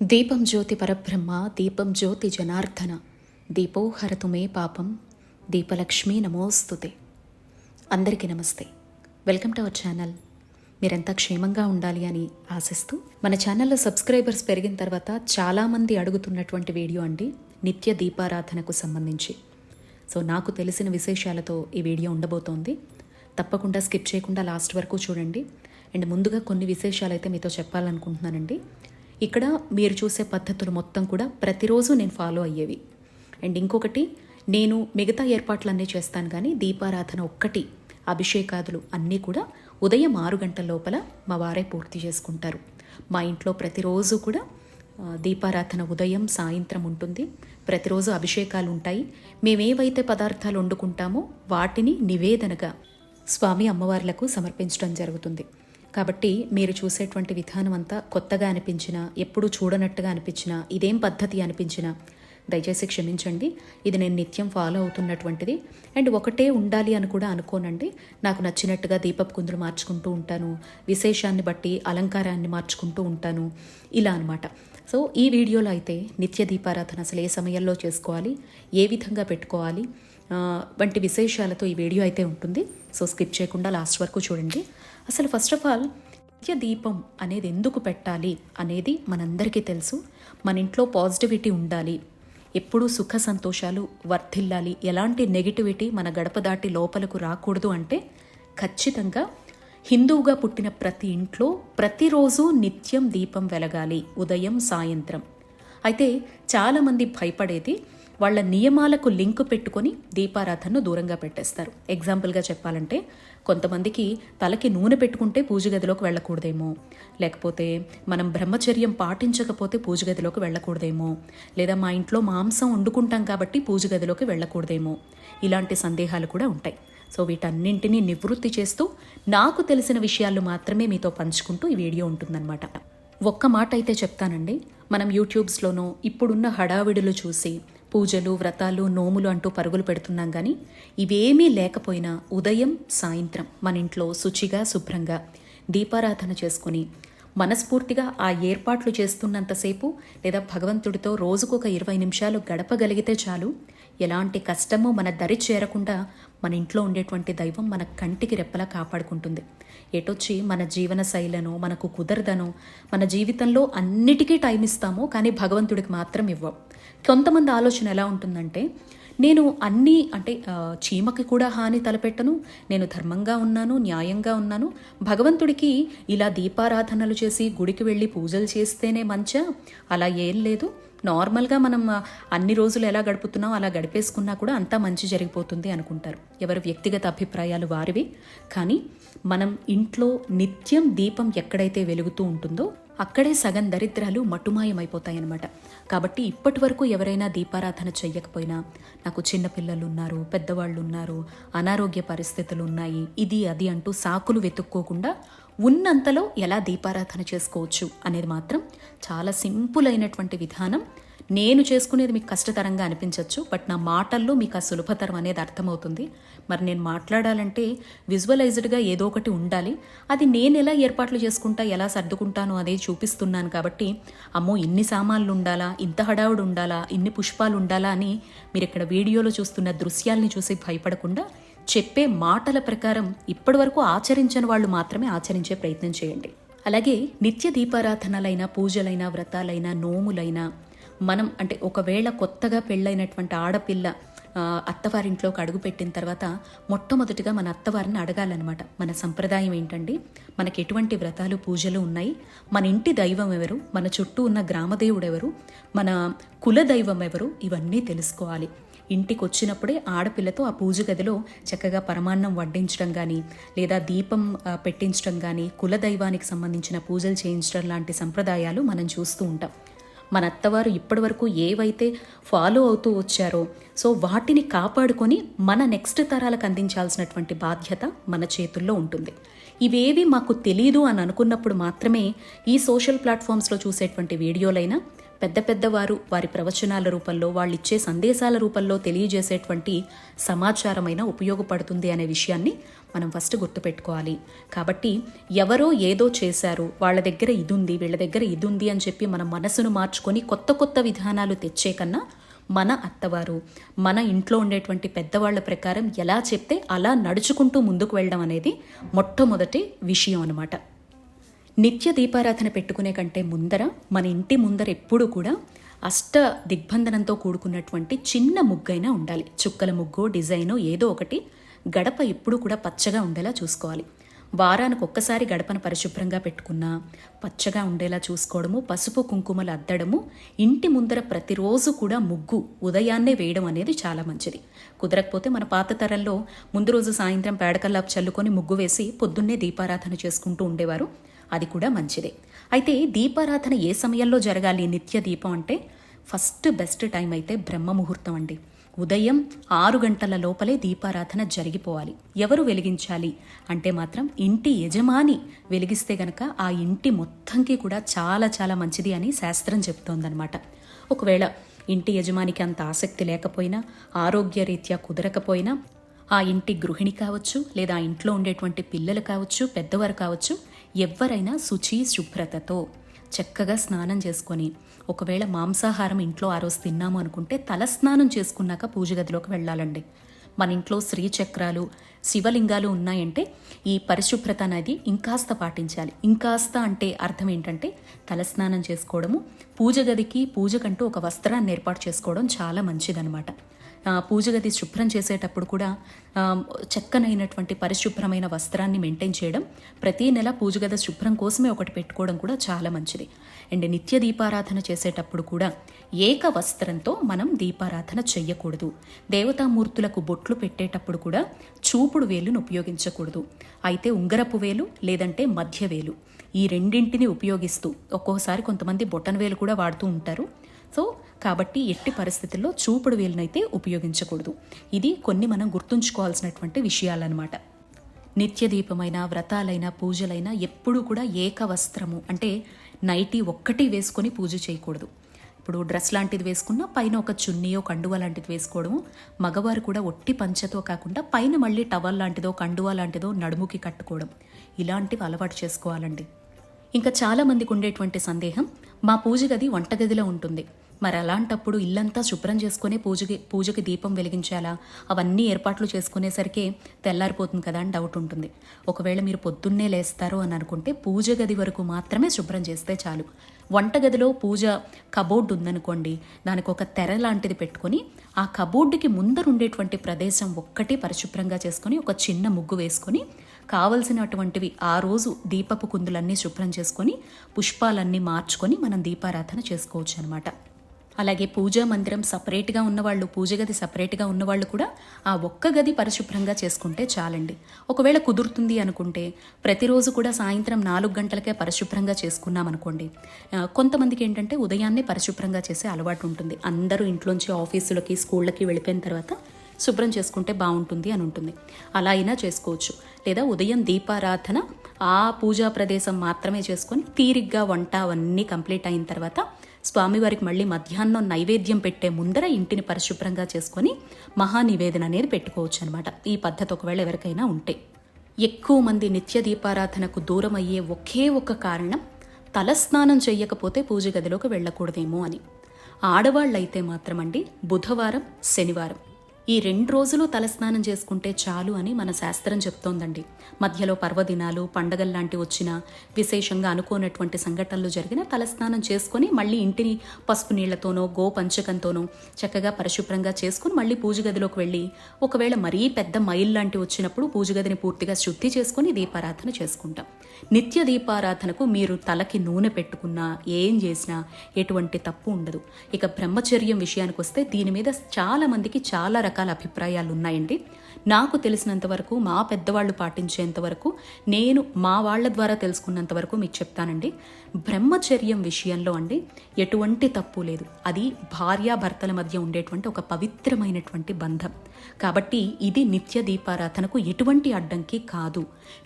దీపం జ్యోతి పరబ్రహ్మ దీపం జ్యోతి జనార్దన దీపోహరతుమే మే పాపం దీపలక్ష్మి నమోస్తుతే. అందరికీ నమస్తే. Welcome to our channel. మీరంతా క్షేమంగా ఉండాలి అని ఆశిస్తూ మన ఛానల్లో సబ్స్క్రైబర్స్ పెరిగిన తర్వాత చాలామంది అడుగుతున్నటువంటి వీడియో అండి నిత్య దీపారాధనకు సంబంధించి. సో నాకు తెలిసిన విశేషాలతో ఈ వీడియో ఉండబోతోంది. తప్పకుండా స్కిప్ చేయకుండా లాస్ట్ వరకు చూడండి. అండ్ ముందుగా కొన్ని విశేషాలు అయితే మీతో చెప్పాలనుకుంటున్నానండి. ఇక్కడ మీరు చూసే పద్ధతులు మొత్తం కూడా ప్రతిరోజు నేను ఫాలో అయ్యేవి. అండ్ ఇంకొకటి నేను మిగతా ఏర్పాట్లన్నీ చేస్తాను కానీ దీపారాధన ఒక్కటి అభిషేకాదులు అన్నీ కూడా ఉదయం ఆరు గంటల లోపల మా వారే పూర్తి చేసుకుంటారు. మా ఇంట్లో ప్రతిరోజు కూడా దీపారాధన ఉదయం సాయంత్రం ఉంటుంది. ప్రతిరోజు అభిషేకాలు ఉంటాయి. మేమేవైతే పదార్థాలు వండుకుంటామో వాటిని నివేదనగా స్వామి అమ్మవార్లకు సమర్పించడం జరుగుతుంది. కాబట్టి మీరు చూసేటువంటి విధానం అంతా కొత్తగా అనిపించినా ఎప్పుడూ చూడనట్టుగా అనిపించినా ఇదేం పద్ధతి అనిపించినా దయచేసి క్షమించండి. ఇది నేను నిత్యం ఫాలో అవుతున్నటువంటిది. అండ్ ఒకటే ఉండాలి అని కూడా అనుకోనండి. నాకు నచ్చినట్టుగా దీపపు కుందులు మార్చుకుంటూ ఉంటాను. విశేషాన్ని బట్టి అలంకారాన్ని మార్చుకుంటూ ఉంటాను. ఇలా అనమాట సో ఈ వీడియోలో అయితే నిత్య దీపారాధన అసలు ఏ సమయంలో చేసుకోవాలి? ఏ విధంగా పెట్టుకోవాలి? వంటి విశేషాలతో ఈ వీడియో అయితే ఉంటుంది. సో స్కిప్ చేయకుండా లాస్ట్ వరకు చూడండి. అసలు ఫస్ట్ ఆఫ్ ఆల్ నిత్య దీపం అనేది ఎందుకు పెట్టాలి అనేది మనందరికీ తెలుసు. మన ఇంట్లో పాజిటివిటీ ఉండాలి. ఎప్పుడూ సుఖ సంతోషాలు వర్ధిల్లాలి. ఎలాంటి నెగిటివిటీ మన గడప దాటి లోపలకు రాకూడదు అంటే ఖచ్చితంగా హిందువుగా పుట్టిన ప్రతి ఇంట్లో ప్రతిరోజు నిత్యం దీపం వెలగాలి. ఉదయం సాయంత్రం. అయితే చాలామంది భయపడేది వాళ్ళ నియమాలకు లింక్ పెట్టుకొని దీపారాధనను దూరంగా పెట్టేస్తారు. ఎగ్జాంపుల్గా చెప్పాలంటే కొంతమందికి తలకి నూనె పెట్టుకుంటే పూజ గదిలోకి వెళ్ళకూడదేమో. లేకపోతే మనం బ్రహ్మచర్యం పాటించకపోతే పూజ గదిలోకి వెళ్ళకూడదేమో. లేదా మా ఇంట్లో మాంసం వండుకుంటాం కాబట్టి పూజ గదిలోకి వెళ్ళకూడదేమో. ఇలాంటి సందేహాలు కూడా ఉంటాయి. సో వీటన్నింటినీ నివృత్తి చేస్తూ నాకు తెలిసిన విషయాలు మాత్రమే మీతో పంచుకుంటూ ఈ వీడియో ఉంటుందన్నమాట. ఒక్క మాట అయితే చెప్తానండి. మనం యూట్యూబ్స్లోనో ఇప్పుడున్న హడావిడులు చూసి పూజలు వ్రతాలు నోములు అంటూ పరుగులు పెడుతున్నాం కానీ ఇవేమీ లేకపోయినా ఉదయం సాయంత్రం మన ఇంట్లో శుచిగా శుభ్రంగా దీపారాధన చేసుకుని మనస్ఫూర్తిగా ఆ ఏర్పాట్లు చేస్తున్నంతసేపు లేదా భగవంతుడితో రోజుకొక ఇరవై నిమిషాలు గడపగలిగితే చాలు. ఎలాంటి కష్టమో మన దరి చేరకుండా మన ఇంట్లో ఉండేటువంటి దైవం మన కంటికి రెప్పలా కాపాడుకుంటుంది. ఎటొచ్చి మన జీవన శైలను మనకు కుదరదనో మన జీవితంలో అన్నిటికీ టైం ఇస్తామో కానీ భగవంతుడికి మాత్రం ఇవ్వం. కొంతమంది ఆలోచన ఎలా ఉంటుందంటే నేను అన్నీ అంటే చీమకి కూడా హాని తలపెట్టను నేను ధర్మంగా ఉన్నాను న్యాయంగా ఉన్నాను. భగవంతుడికి ఇలా దీపారాధనలు చేసి గుడికి వెళ్ళి పూజలు చేస్తేనే మంచా? అలా ఏం లేదు. నార్మల్గా మనం అన్ని రోజులు ఎలా గడుపుతున్నాం అలా గడిపేసుకున్నా కూడా అంతా మంచి జరిగిపోతుంది అనుకుంటారు. ఎవరి వ్యక్తిగత అభిప్రాయాలు వారివి. కానీ మనం ఇంట్లో నిత్యం దీపం ఎక్కడైతే వెలుగుతూ ఉంటుందో అక్కడే సగం దరిద్రాలు మటుమాయమైపోతాయన్నమాట. కాబట్టి ఇప్పటి వరకు ఎవరైనా దీపారాధన చెయ్యకపోయినా నాకు చిన్నపిల్లలు ఉన్నారు పెద్దవాళ్ళు ఉన్నారు అనారోగ్య పరిస్థితులు ఉన్నాయి ఇది అది అంటూ సాకులు వెతుక్కోకుండా ఉన్నంతలో ఎలా దీపారాధన చేసుకోవచ్చు అనేది మాత్రం చాలా సింపుల్ అయినటువంటి విధానం. నేను చేసుకునేది మీకు కష్టతరంగా అనిపించవచ్చు బట్ నా మాటల్లో మీకు ఆ సులభతరం అనేది అర్థమవుతుంది. మరి నేను మాట్లాడాలంటే విజువలైజ్డ్గా ఏదో ఒకటి ఉండాలి. అది నేను ఎలా ఏర్పాట్లు చేసుకుంటా ఎలా సర్దుకుంటాను అదే చూపిస్తున్నాను కాబట్టి అమ్మో ఇన్ని సామాన్లు ఉండాలా ఇంత హడావుడు ఉండాలా ఇన్ని పుష్పాలు ఉండాలా అని మీరు ఇక్కడ వీడియోలో చూస్తున్న దృశ్యాల్ని చూసి భయపడకుండా చెప్పే మాటల ప్రకారం ఇప్పటివరకు ఆచరించని వాళ్ళు మాత్రమే ఆచరించే ప్రయత్నం చేయండి. అలాగే నిత్య దీపారాధనలైన పూజలైన వ్రతాలైన నోములైన మనం అంటే ఒకవేళ కొత్తగా పెళ్ళైనటువంటి ఆడపిల్ల అత్తవారింట్లోకి అడుగు పెట్టిన తర్వాత మొట్టమొదటిగా మన అత్తవారిని అడగాలన్నమాట. మన సంప్రదాయం ఏంటండి? మనకి ఎటువంటి వ్రతాలు పూజలు ఉన్నాయి? మన ఇంటి దైవం ఎవరు? మన చుట్టూ ఉన్న గ్రామదేవుడు ఎవరు మన కుల దైవం ఎవరు? ఇవన్నీ తెలుసుకోవాలి. ఇంటికి వచ్చినప్పుడే ఆడపిల్లతో ఆ పూజ గదిలో చక్కగా పరమాన్నం వడ్డించడం కానీ లేదా దీపం పెట్టించడం కానీ కుల దైవానికి సంబంధించిన పూజలు చేయించడం లాంటి సంప్రదాయాలు మనం చూస్తూ ఉంటాం. మన అత్తవారు ఇప్పటివరకు ఏవైతే ఫాలో అవుతూ వచ్చారో సో వాటిని కాపాడుకొని మన నెక్స్ట్ తరాలకు అందించాల్సినటువంటి బాధ్యత మన చేతుల్లో ఉంటుంది. ఇవేవి మాకు తెలీదు అని అనుకున్నప్పుడు మాత్రమే ఈ సోషల్ ప్లాట్ఫామ్స్లో చూసేటువంటి వీడియోలైనా పెద్ద పెద్దవారు వారి ప్రవచనాల రూపంలో వాళ్ళు ఇచ్చే సందేశాల రూపంలో తెలియజేసేటువంటి సమాచారమైన ఉపయోగపడుతుంది అనే విషయాన్ని మనం ఫస్ట్ గుర్తుపెట్టుకోవాలి. కాబట్టి ఎవరో ఏదో చేశారు వాళ్ళ దగ్గర ఇది ఉంది వీళ్ళ దగ్గర ఇది ఉంది అని చెప్పి మన మనసును మార్చుకొని కొత్త కొత్త విధానాలు తెచ్చే కన్నా మన అత్తవారు మన ఇంట్లో ఉండేటువంటి పెద్దవాళ్ళ ప్రకారం ఎలా చెప్తే అలా నడుచుకుంటూ ముందుకు వెళ్ళడం అనేది మొట్టమొదటి విషయం అన్నమాట. నిత్య దీపారాధన పెట్టుకునే కంటే ముందర మన ఇంటి ముందర ఎప్పుడూ కూడా అష్ట దిగ్బంధనంతో కూడుకున్నటువంటి చిన్న ముగ్గైనా ఉండాలి. చుక్కల ముగ్గు డిజైను ఏదో ఒకటి గడప ఎప్పుడూ కూడా పచ్చగా ఉండేలా చూసుకోవాలి. వారానికి ఒక్కసారి గడపను పరిశుభ్రంగా పెట్టుకున్నా పచ్చగా ఉండేలా చూసుకోవడము పసుపు కుంకుమలు అద్దడము ఇంటి ముందర ప్రతిరోజు కూడా ముగ్గు ఉదయాన్నే వేయడం అనేది చాలా మంచిది. కుదరకపోతే మన పాత తరంలో ముందు రోజు సాయంత్రం పేడకల్లాపు చల్లుకొని ముగ్గు వేసి పొద్దున్నే దీపారాధన చేసుకుంటూ ఉండేవారు. అది కూడా మంచిదే. అయితే దీపారాధన ఏ సమయంలో జరగాలి నిత్య దీపం అంటే ఫస్ట్ బెస్ట్ టైం అయితే బ్రహ్మ ముహూర్తం అండి. ఉదయం ఆరు గంటల లోపలే దీపారాధన జరిగిపోవాలి. ఎవరు వెలిగించాలి? అంటే మాత్రం ఇంటి యజమాని. వెలిగిస్తే గనక ఆ ఇంటి మొత్తంకి కూడా చాలా చాలా మంచిది అని శాస్త్రం చెప్తోందనమాట ఒకవేళ ఇంటి యజమానికి అంత ఆసక్తి లేకపోయినా ఆరోగ్యరీత్యా కుదరకపోయినా ఆ ఇంటి గృహిణి కావచ్చు లేదా ఇంట్లో ఉండేటువంటి పిల్లలు కావచ్చు పెద్దవారు కావచ్చు ఎవరైనా శుచి శుభ్రతతో చక్కగా స్నానం చేసుకొని ఒకవేళ మాంసాహారం ఇంట్లో ఆ రోజు తిన్నాము అనుకుంటే తల స్నానం చేసుకున్నాక పూజ గదిలోకి వెళ్ళాలండి. మన ఇంట్లో శ్రీచక్రాలు శివలింగాలు ఉన్నాయంటే ఈ పరిశుభ్రత అనేది ఇంకాస్త పాటించాలి. ఇంకాస్త అంటే అర్థం ఏంటంటే తలస్నానం చేసుకోవడము పూజ గదికి పూజకంటూ ఒక వస్త్రాన్ని ఏర్పాటు చేసుకోవడం చాలా మంచిదనమాట పూజ గది శుభ్రం చేసేటప్పుడు కూడా చక్కనైనటువంటి పరిశుభ్రమైన వస్త్రాన్ని మెయింటైన్ చేయడం ప్రతి నెల పూజ గది శుభ్రం కోసమే ఒకటి పెట్టుకోవడం కూడా చాలా మంచిది. అండ్ నిత్య దీపారాధన చేసేటప్పుడు కూడా ఏక వస్త్రంతో మనం దీపారాధన చెయ్యకూడదు. దేవతామూర్తులకు బొట్లు పెట్టేటప్పుడు కూడా చూపుడు వేలును ఉపయోగించకూడదు. అయితే ఉంగరపు వేలు లేదంటే మధ్య వేలు. ఈ రెండింటిని ఉపయోగిస్తూ ఒక్కోసారి కొంతమంది బొటన్ వేలు కూడా వాడుతూ ఉంటారు. సో కాబట్టి ఎట్టి పరిస్థితుల్లో చూపుడు వేలునైతే ఉపయోగించకూడదు. ఇది కొన్ని మనం గుర్తుంచుకోవాల్సినటువంటి విషయాలన్నమాట. నిత్యదీపమైన వ్రతాలైన పూజలైన ఎప్పుడూ కూడా ఏక వస్త్రము అంటే నైటీ ఒక్కటి వేసుకొని పూజ చేయకూడదు. ఇప్పుడు డ్రెస్ లాంటిది వేసుకున్నా పైన ఒక చున్నీయో కండువా లాంటిది వేసుకోవడము. మగవారు కూడా ఒట్టి పంచతో కాకుండా పైన మళ్ళీ టవల్ లాంటిదో కండువా లాంటిదో నడుముకి కట్టుకోవడం. ఇలాంటివి అలవాటు చేసుకోవాలండి. ఇంకా చాలామందికి ఉండేటువంటి సందేహం మా పూజ గది వంటగదిలో ఉంటుంది. మరి అలాంటప్పుడు ఇల్లంతా శుభ్రం చేసుకునే పూజకి పూజకి దీపం వెలిగించాలా అవన్నీ ఏర్పాట్లు చేసుకునేసరికి తెల్లారిపోతుంది కదా అని డౌట్ ఉంటుంది. ఒకవేళ మీరు పొద్దున్నే లేస్తారు అని అనుకుంటే పూజ గది వరకు మాత్రమే శుభ్రం చేస్తే చాలు. వంటగదిలో పూజ కబోర్డ్ ఉందనుకోండి దానికి ఒక తెర లాంటిది పెట్టుకొని ఆ కబోర్డుకి ముందర ఉండేటువంటి ప్రదేశం ఒక్కటి పరిశుభ్రంగా చేసుకొని ఒక చిన్న ముగ్గు వేసుకొని కావలసినటువంటివి ఆ రోజు దీపపు కుందులన్నీ శుభ్రం చేసుకొని పుష్పాలన్నీ మార్చుకొని మనం దీపారాధన చేసుకోవచ్చు అనమాట అలాగే పూజా మందిరం సపరేట్గా ఉన్నవాళ్ళు పూజ గది సపరేట్గా ఉన్నవాళ్ళు కూడా ఆ ఒక్క గది పరిశుభ్రంగా చేసుకుంటే చాలండి. ఒకవేళ కుదురుతుంది అనుకుంటే ప్రతిరోజు కూడా సాయంత్రం నాలుగు గంటలకే పరిశుభ్రంగా చేసుకున్నాం అనుకోండి కొంతమందికి ఏంటంటే ఉదయాన్నే పరిశుభ్రంగా చేసే అలవాటు ఉంటుంది. అందరూ ఇంట్లోంచి ఆఫీసులకి స్కూళ్ళకి వెళ్ళిపోయిన తర్వాత శుభ్రం చేసుకుంటే బాగుంటుంది అని ఉంటుంది. అలా అయినా చేసుకోవచ్చు. లేదా ఉదయం దీపారాధన ఆ పూజా ప్రదేశం మాత్రమే చేసుకొని తీరిగ్గా వంట అవన్నీ కంప్లీట్ అయిన తర్వాత స్వామివారికి మళ్ళీ మధ్యాహ్నం నైవేద్యం పెట్టే ముందర ఇంటిని పరిశుభ్రంగా చేసుకొని మహానివేదన అనేది పెట్టుకోవచ్చు అనమాట ఈ పద్ధతి ఒకవేళ ఎవరికైనా ఉంటే. ఎక్కువ మంది నిత్య దీపారాధనకు దూరం అయ్యే ఒకే ఒక కారణం తలస్నానం చేయకపోతే పూజ గదిలోకి వెళ్ళకూడదేమో అని. ఆడవాళ్ళైతే మాత్రమండి బుధవారం శనివారం. ఈ రెండు రోజులు తలస్నానం చేసుకుంటే చాలు అని మన శాస్త్రం చెప్తోందండి. మధ్యలో పర్వదినాలు పండగలు లాంటివి వచ్చినా విశేషంగా అనుకోనటువంటి సంఘటనలు జరిగిన తలస్నానం చేసుకొని మళ్ళీ ఇంటిని పసుపు నీళ్ళతోనో గో పంచకంతోనో చక్కగా పరిశుభ్రంగా చేసుకుని మళ్ళీ పూజ గదిలోకి వెళ్ళి ఒకవేళ మరీ పెద్ద మైల్ లాంటి వచ్చినప్పుడు పూజ గదిని పూర్తిగా శుద్ధి చేసుకొని దీపారాధన చేసుకుంటాం. నిత్య దీపారాధనకు మీరు తలకి నూనె పెట్టుకున్నా ఏం చేసినా ఎటువంటి తప్పు ఉండదు. ఇక బ్రహ్మచర్యం విషయానికి వస్తే దీని మీద చాలా మందికి చాలా రకాల రకాల అభిప్రాయాలు ఉన్నాయండి నాకు తెలిసినంత వరకు మా పెద్దవాళ్ళు పాటించేంత వరకు నేను మా వాళ్ళ ద్వారా తెలుసుకున్నంత వరకు మీకు చెప్తానండి. బ్రహ్మచర్యం విషయంలో అండి ఎటువంటి తప్పు లేదు. అది భార్యాభర్తల మధ్య ఉండేటువంటి ఒక పవిత్రమైనటువంటి బంధం. కాబట్టి ఇది నిత్య దీపారాధనకు ఎటువంటి అడ్డంకి కాదు.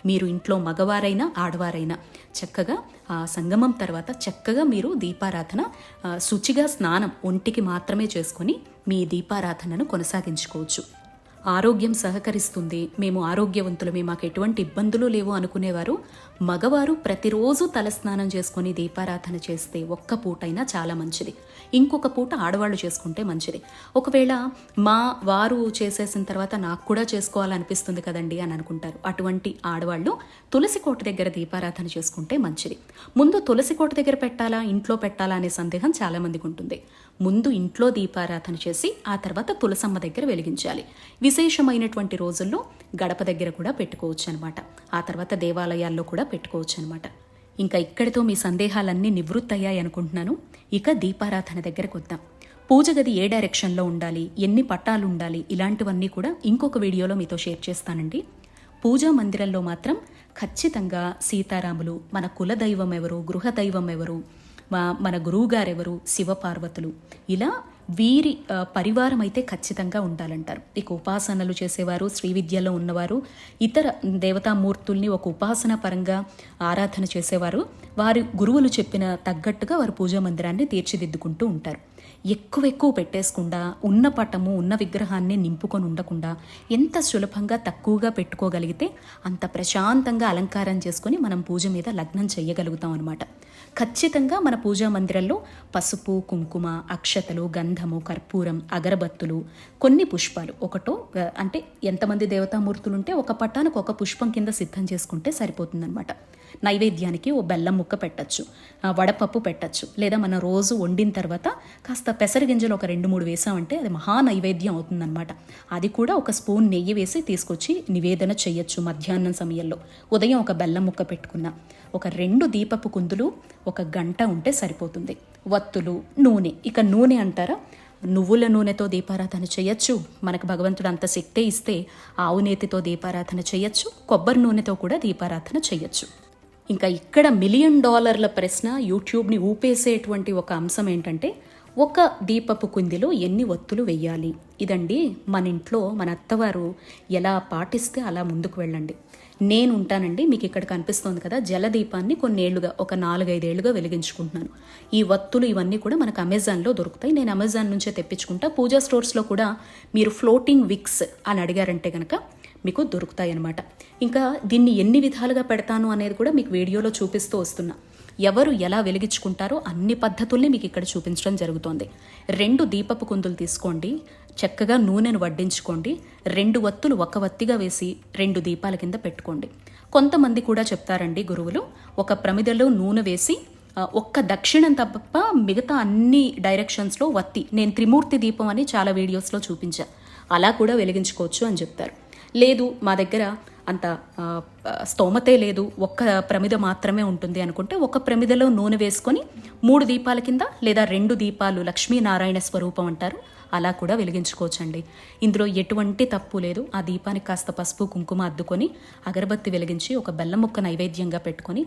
మీరు ఇంట్లో మగవారైనా ఆడవారైనా చక్కగా ఆ సంగమం తర్వాత చక్కగా మీరు దీపారాధన శుచిగా స్నానం ఒంటికి మాత్రమే చేసుకొని మీ దీపారాధనను కొనసాగించుకోవచ్చు. ఆరోగ్యం సహకరిస్తుంది. మేము ఆరోగ్యవంతులమే. మాకు ఎటువంటి ఇబ్బందులు లేవు అనుకునేవారు. మగవారు ప్రతిరోజు తలస్నానం చేసుకొని దీపారాధన చేస్తే ఒక్క పూటైనా చాలా మంచిది. ఇంకొక పూట ఆడవాళ్ళు చేసుకుంటే మంచిది. ఒకవేళ మా వారు చేసేసిన తర్వాత నాకు కూడా చేసుకోవాలనిపిస్తుంది కదండి అని అనుకుంటారు. అటువంటి ఆడవాళ్ళు తులసి కోట దగ్గర దీపారాధన చేసుకుంటే మంచిది. ముందు తులసి కోట దగ్గర పెట్టాలా? ఇంట్లో పెట్టాలా? అనే సందేహం చాలామందికి ఉంటుంది. ముందు ఇంట్లో దీపారాధన చేసి ఆ తర్వాత తులసమ్మ దగ్గర వెలిగించాలి. విశేషమైనటువంటి రోజుల్లో గడప దగ్గర కూడా పెట్టుకోవచ్చు అనమాట ఆ తర్వాత దేవాలయాల్లో కూడా పెట్టుకోవచ్చు అనమాట ఇంకా ఇక్కడితో మీ సందేహాలన్నీ నివృత్తయ్యాయి అనుకుంటున్నాను. ఇక దీపారాధన దగ్గరకు వద్దాం. పూజ గది ఏ డైరెక్షన్లో ఉండాలి? ఎన్ని పట్టాలు ఉండాలి ఇలాంటివన్నీ కూడా ఇంకొక వీడియోలో మీతో షేర్ చేస్తానండి. పూజా మందిరంలో మాత్రం ఖచ్చితంగా సీతారాములు మన కులదైవం ఎవరు గృహదైవం ఎవరు మా- మన గురువుగారెవరు? శివపార్వతులు. ఇలా వీరి పరివారం అయితే ఖచ్చితంగా ఉండాలంటారు. ఇక ఉపాసనలు చేసేవారు శ్రీ విద్యలో ఉన్నవారు ఇతర దేవతామూర్తుల్ని ఒక ఉపాసన పరంగా ఆరాధన చేసేవారు. వారి గురువులు చెప్పిన తగ్గట్టుగా వారు పూజా మందిరాన్ని తీర్చిదిద్దుకుంటూ ఉంటారు. ఎక్కువ ఎక్కువ పెట్టేసుకుండా ఉన్న పటము ఉన్న విగ్రహాన్ని నింపుకొని ఉండకుండా ఎంత సులభంగా తక్కువగా పెట్టుకోగలిగితే అంత ప్రశాంతంగా అలంకారం చేసుకొని మనం పూజ మీద లగ్నం చేయగలుగుతాం అనమాట ఖచ్చితంగా మన పూజా మందిరంలో పసుపు కుంకుమ అక్షతలు గంధము కర్పూరం అగరబత్తులు కొన్ని పుష్పాలు. ఒకటో అంటే ఎంతమంది దేవతామూర్తులు ఉంటే ఒక పట్టానికి ఒక పుష్పం కింద సిద్ధం చేసుకుంటే సరిపోతుందన్నమాట. నైవేద్యానికి ఓ బెల్లం ముక్క పెట్టచ్చు వడపప్పు పెట్టచ్చు లేదా మనం రోజు వండిన తర్వాత కాస్త పెసరగింజలు ఒక రెండు మూడు వేసామంటే అది మహా నైవేద్యం అవుతుందన్నమాట. అది కూడా ఒక స్పూన్ నెయ్యి వేసి తీసుకొచ్చి నివేదన చేయొచ్చు మధ్యాహ్నం సమయంలో. ఉదయం ఒక బెల్లం ముక్క పెట్టుకున్న. ఒక రెండు దీపపు కుందులు ఒక గంట ఉంటే సరిపోతుంది. వత్తులు నూనె. ఇక నూనె అంటారా? నువ్వుల నూనెతో దీపారాధన చేయొచ్చు. మనకు భగవంతుడు అంత శక్తే ఇస్తే ఆవు నేతితో దీపారాధన చేయొచ్చు. కొబ్బరి నూనెతో కూడా దీపారాధన చేయొచ్చు. ఇంకా ఇక్కడ మిలియన్ డాలర్ల ప్రశ్న యూట్యూబ్ని ఊపేసేటువంటి ఒక అంశం ఏంటంటే ఒక దీపపు కుందిలో ఎన్ని ఒత్తులు వెయ్యాలి? ఇదండి మన ఇంట్లో మన అత్తవారు ఎలా పాటిస్తే అలా ముందుకు వెళ్ళండి. నేను ఉంటానండి మీకు ఇక్కడ కనిపిస్తోంది కదా జలదీపాన్ని కొన్నేళ్ళుగా ఒక నాలుగైదేళ్ళుగా వెలిగించుకుంటున్నాను. ఈ వత్తులు ఇవన్నీ కూడా మనకు అమెజాన్లో దొరుకుతాయి. నేను అమెజాన్ నుంచే తెప్పించుకుంటా. పూజా స్టోర్స్లో కూడా మీరు ఫ్లోటింగ్ విక్స్ అని అడిగారంటే కనుక మీకు దొరుకుతాయి అన్నమాట ఇంకా దీన్ని ఎన్ని విధాలుగా పెడతాను అనేది కూడా మీకు వీడియోలో చూపిస్తూ వస్తున్నా. ఎవరు ఎలా వెలిగించుకుంటారో అన్ని పద్ధతుల్ని మీకు ఇక్కడ చూపించడం జరుగుతోంది. రెండు దీపపు కుందులు తీసుకోండి. చక్కగా నూనెను వడ్డించుకోండి. రెండు వత్తులు ఒక వత్తిగా వేసి రెండు దీపాల కింద పెట్టుకోండి. కొంతమంది కూడా చెప్తారండి గురువులు ఒక ప్రమిదలో నూనె వేసి ఒక్క దక్షిణం తప్ప మిగతా అన్ని డైరెక్షన్స్లో వత్తి నేను త్రిమూర్తి దీపం అని చాలా వీడియోస్లో చూపించా. అలా కూడా వెలిగించుకోవచ్చు అని చెప్తారు. లేదు మా దగ్గర అంత స్తోమతే లేదు. ఒక్క ప్రమిద మాత్రమే ఉంటుంది అనుకుంటే ఒక ప్రమిదలో నూనె వేసుకొని మూడు దీపాల కింద లేదా రెండు దీపాలు లక్ష్మీనారాయణ స్వరూపం అంటారు. అలా కూడా వెలిగించుకోవచ్చండి. ఇందులో ఎటువంటి తప్పు లేదు. ఆ దీపానికి కాస్త పసుపు కుంకుమ అద్దుకొని అగరబత్తి వెలిగించి ఒక బెల్లం ముక్క నైవేద్యంగా పెట్టుకొని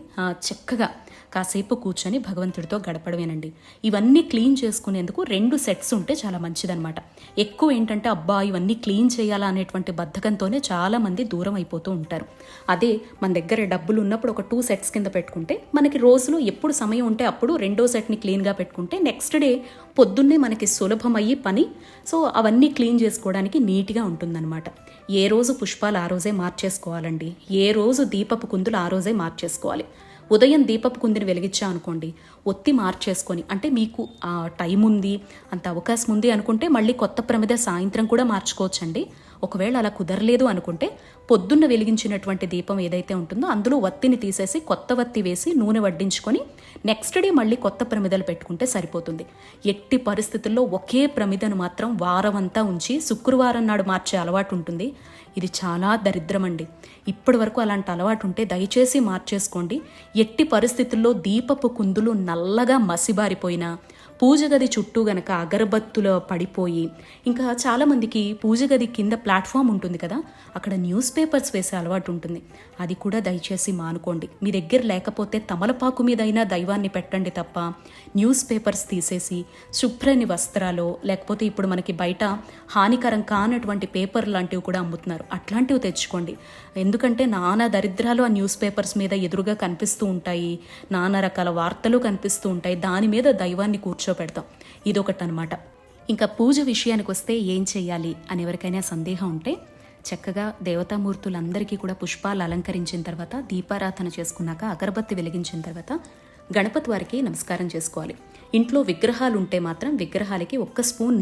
చక్కగా కాసేపు కూర్చొని భగవంతుడితో గడపడమేనండి. ఇవన్నీ క్లీన్ చేసుకునేందుకు రెండు సెట్స్ ఉంటే చాలా మంచిదన్నమాట. ఎక్కువ ఏంటంటే అబ్బా ఇవన్నీ క్లీన్ చేయాలా అనేటువంటి బద్ధకంతోనే చాలామంది దూరం అయిపోతూ ఉంటారు. అదే మన దగ్గర డబ్బులు ఉన్నప్పుడు ఒక టూ సెట్స్ కింద పెట్టుకుంటే మనకి రోజులో ఎప్పుడు సమయం ఉంటే అప్పుడు రెండో సెట్ని క్లీన్గా పెట్టుకుంటే నెక్స్ట్ డే పొద్దున్నే మనకి సులభమయ్యే పని. సో అవన్నీ క్లీన్ చేసుకోవడానికి నీట్గా ఉంటుందన్నమాట. ఏ రోజు పుష్పాలు ఆ రోజే మార్చేసుకోవాలండి. ఏ రోజు దీపపు కుందులు ఆ రోజే మార్చేసుకోవాలి. ఉదయం దీపపు కుందిని వెలిగించా అనుకోండి ఒత్తి మార్చేసుకొని అంటే మీకు ఆ టైం ఉంది అంత అవకాశం ఉంది అనుకుంటే మళ్ళీ కొత్త ప్రమిద సాయంత్రం కూడా మార్చుకోవచ్చండి. ఒకవేళ అలా కుదరలేదు అనుకుంటే పొద్దున్న వెలిగించినటువంటి దీపం ఏదైతే ఉంటుందో అందులో వత్తిని తీసేసి కొత్త వత్తి వేసి నూనె వడ్డించుకొని నెక్స్ట్ డే మళ్ళీ కొత్త ప్రమిదలు పెట్టుకుంటే సరిపోతుంది. ఎట్టి పరిస్థితుల్లో ఒకే ప్రమిదను మాత్రం వారమంతా ఉంచి శుక్రవారం నాడు మార్చే అలవాటు ఉంటుంది. ఇది చాలా దరిద్రమండి ఇప్పటి వరకు అలాంటి అలవాటు ఉంటే దయచేసి మార్చేసుకోండి. ఎట్టి పరిస్థితుల్లో దీపపు కుందులు నల్లగా మసిబారిపోయినా పూజ గది చుట్టూ గనక అగరబత్తులు పడిపోయి ఇంకా చాలామందికి పూజ గది కింద ప్లాట్ఫామ్ ఉంటుంది కదా అక్కడ న్యూస్ పేపర్స్ వేసే అలవాటు ఉంటుంది. అది కూడా దయచేసి మానుకోండి. మీ దగ్గర లేకపోతే తమలపాకు మీదైనా దైవాన్ని పెట్టండి తప్ప న్యూస్ పేపర్స్ తీసేసి శుభ్రని వస్త్రాలు లేకపోతే ఇప్పుడు మనకి బయట హానికరం కానటువంటి పేపర్ లాంటివి కూడా అమ్ముతున్నారు. అట్లాంటివి తెచ్చుకోండి. ఎందుకంటే నానా దరిద్రాలు ఆ న్యూస్ పేపర్స్ మీద ఎదురుగా కనిపిస్తూ ఉంటాయి. నానా రకాల వార్తలు కనిపిస్తూ ఉంటాయి. దాని మీద దైవాన్ని కూర్చోపెడతాం ఇదొకటి అనమాట ఇంకా పూజ విషయానికి వస్తే ఏం చేయాలి అని ఎవరికైనా సందేహం ఉంటే చక్కగా దేవతామూర్తులందరికీ కూడా పుష్పాలు అలంకరించిన తర్వాత దీపారాధన చేసుకున్నాక అగరబత్తి వెలిగించిన తర్వాత గణపతి వారికి నమస్కారం చేసుకోవాలి. ఇంట్లో విగ్రహాలు ఉంటే మాత్రం విగ్రహాలకి ఒక్క స్పూన్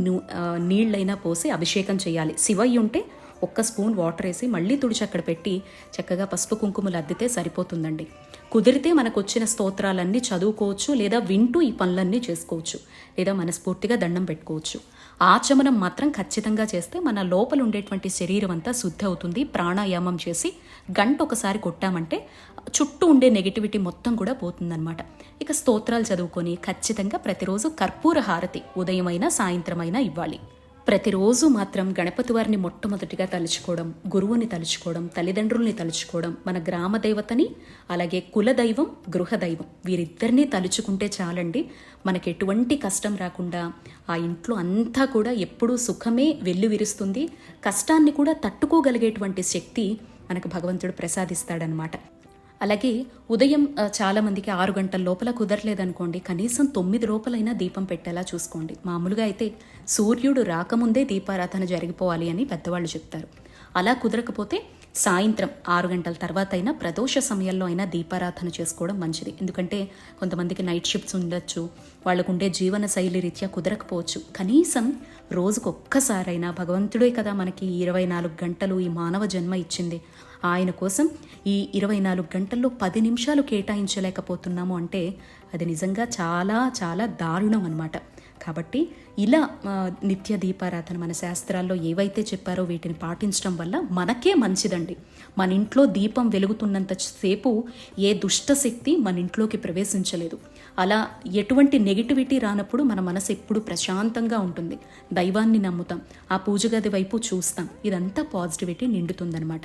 నీళ్ళైనా పోసి అభిషేకం చేయాలి శివయ్య ఉంటే ఒక్క స్పూన్ వాటర్ వేసి మళ్ళీ తుడిచి అక్కడ పెట్టి చక్కగా పసుపు కుంకుమలు అద్దితే సరిపోతుందండి. కుదిరితే మనకు వచ్చిన స్తోత్రాలన్నీ చదువుకోవచ్చు లేదా వింటూ ఈ పనులన్నీ చేసుకోవచ్చు లేదా మనస్ఫూర్తిగా దండం పెట్టుకోవచ్చు. ఆచమనం మాత్రం ఖచ్చితంగా చేస్తే మన లోపల ఉండేటువంటి శరీరం అంతా శుద్ధి అవుతుంది. ప్రాణాయామం చేసి గంట ఒకసారి కొట్టామంటే చుట్టూ ఉండే నెగిటివిటీ మొత్తం కూడా పోతుందన్నమాట. ఇక స్తోత్రాలు చదువుకొని ఖచ్చితంగా ప్రతిరోజు కర్పూర హారతి ఉదయమైనా సాయంత్రమైనా ఇవ్వాలి. ప్రతిరోజు మాత్రం గణపతి వారిని మొట్టమొదటిగా తలుచుకోవడం గురువుని తలుచుకోవడం తల్లిదండ్రుల్ని తలుచుకోవడం మన గ్రామ దేవతని అలాగే కులదైవం గృహదైవం వీరిద్దరినీ తలుచుకుంటే చాలండి. మనకి ఎటువంటి కష్టం రాకుండా ఆ ఇంట్లో అంతా కూడా ఎప్పుడూ సుఖమే వెల్లువిరుస్తుంది కష్టాన్ని కూడా తట్టుకోగలిగేటువంటి శక్తి మనకు భగవంతుడు ప్రసాదిస్తాడనమాట అలాగే ఉదయం చాలామందికి ఆరు గంటల లోపల కుదరలేదనుకోండి కనీసం తొమ్మిది లోపలైనా దీపం పెట్టేలా చూసుకోండి. మామూలుగా అయితే సూర్యుడు రాకముందే దీపారాధన జరిగిపోవాలి అని పెద్దవాళ్ళు చెప్తారు. అలా కుదరకపోతే సాయంత్రం ఆరు గంటల తర్వాత అయినా ప్రదోష సమయంలో అయినా దీపారాధన చేసుకోవడం మంచిది. ఎందుకంటే కొంతమందికి నైట్ షిఫ్ట్స్ ఉండొచ్చు వాళ్ళకు ఉండే జీవన శైలి రీత్యా కుదరకపోవచ్చు. కనీసం రోజుకు ఒక్కసారైనా భగవంతుడే కదా మనకి ఇరవై నాలుగు గంటలు ఈ మానవ జన్మ ఇచ్చింది. ఆయన కోసం ఈ ఇరవై నాలుగు గంటల్లో పది నిమిషాలు కేటాయించలేకపోతున్నాము అంటే అది నిజంగా చాలా చాలా దారుణం అనమాట కాబట్టి ఇలా నిత్య దీపారాధన మన శాస్త్రాల్లో ఏవైతే చెప్పారో వీటిని పాటించడం వల్ల మనకే మంచిదండి. మన ఇంట్లో దీపం వెలుగుతున్నంత సేపు ఏ దుష్ట శక్తి మన ఇంట్లోకి ప్రవేశించలేదు. అలా ఎటువంటి నెగిటివిటీ రానప్పుడు మన మనసు ఎప్పుడు ప్రశాంతంగా ఉంటుంది. దైవాన్ని నమ్ముతాం. ఆ పూజ గది వైపు చూస్తాం. ఇదంతా పాజిటివిటీ నిండుతుందనమాట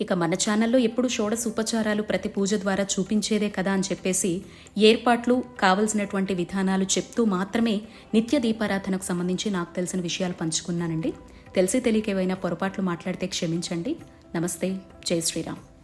ఇక మన ఛానల్లో ఎప్పుడు షోడశ ఉపచారాలు ప్రతి పూజ ద్వారా చూపించేదే కదా అని చెప్పేసి ఏర్పాట్లు కావలసినటువంటి విధానాలు చెప్తూ మాత్రమే నిత్య దీపారాధనకు సంబంధించి నాకు తెలిసిన విషయాలు పంచుకున్నానండి. తెలిసి తెలియక ఏవైనా పొరపాట్లు మాట్లాడితే క్షమించండి. నమస్తే. జై శ్రీరామ్.